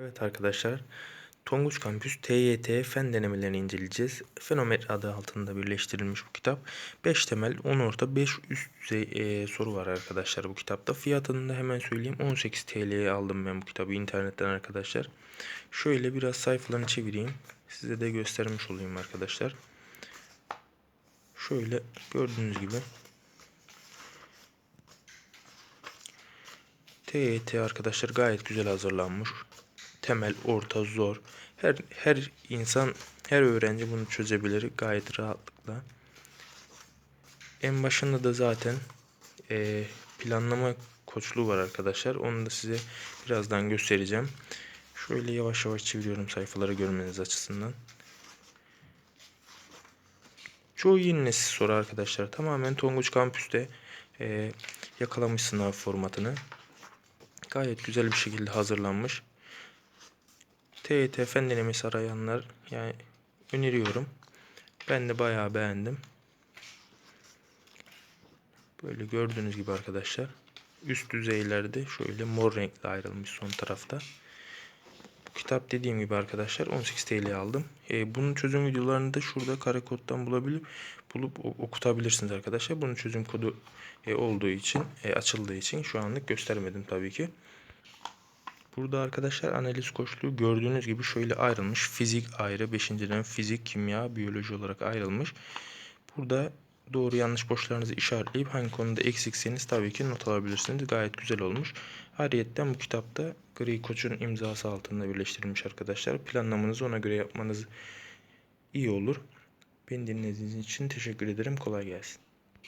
Evet arkadaşlar, Tonguç Kampüs TYT fen denemelerini inceleyeceğiz. Fenometre adı altında birleştirilmiş bu kitap. 5 temel, 10 orta, 5 üst düzey e, soru var arkadaşlar bu kitapta. Fiyatını da hemen söyleyeyim. 18 TL'ye aldım ben bu kitabı internetten arkadaşlar. Şöyle biraz sayfalarını çevireyim. Size de göstermiş olayım arkadaşlar. Şöyle gördüğünüz gibi TYT arkadaşlar gayet güzel hazırlanmış. Temel, orta, zor. Her her insan, her öğrenci bunu çözebilir gayet rahatlıkla. En başında da zaten e, planlama koçluğu var arkadaşlar. Onu da size birazdan göstereceğim. Şöyle yavaş yavaş çeviriyorum sayfaları görmeniz açısından. Çoğu yeni nesil soru arkadaşlar. Tamamen Tonguç Kampüs'te e, yakalamış sınav formatını. Gayet güzel bir şekilde hazırlanmış. TYT fen denemesi arayanlar yani öneriyorum. Ben de bayağı beğendim. Böyle gördüğünüz gibi arkadaşlar. Üst düzeylerde şöyle mor renkli ayrılmış son tarafta. Bu kitap dediğim gibi arkadaşlar 18 TL aldım. E, bunun çözüm videolarını da şurada kare koddan bulabilip bulup okutabilirsiniz arkadaşlar. Bunun çözüm kodu e, olduğu için e, açıldığı için şu anlık göstermedim tabii ki. Burada arkadaşlar analiz koçluğu gördüğünüz gibi şöyle ayrılmış. Fizik ayrı, 5. dönem fizik, kimya, biyoloji olarak ayrılmış. Burada doğru yanlış boşlarınızı işaretleyip hangi konuda eksikseniz tabii ki not alabilirsiniz. Gayet güzel olmuş. Ayrıyeten bu kitapta Gri Koç'un imzası altında birleştirilmiş arkadaşlar. Planlamanızı ona göre yapmanız iyi olur. Beni dinlediğiniz için teşekkür ederim. Kolay gelsin.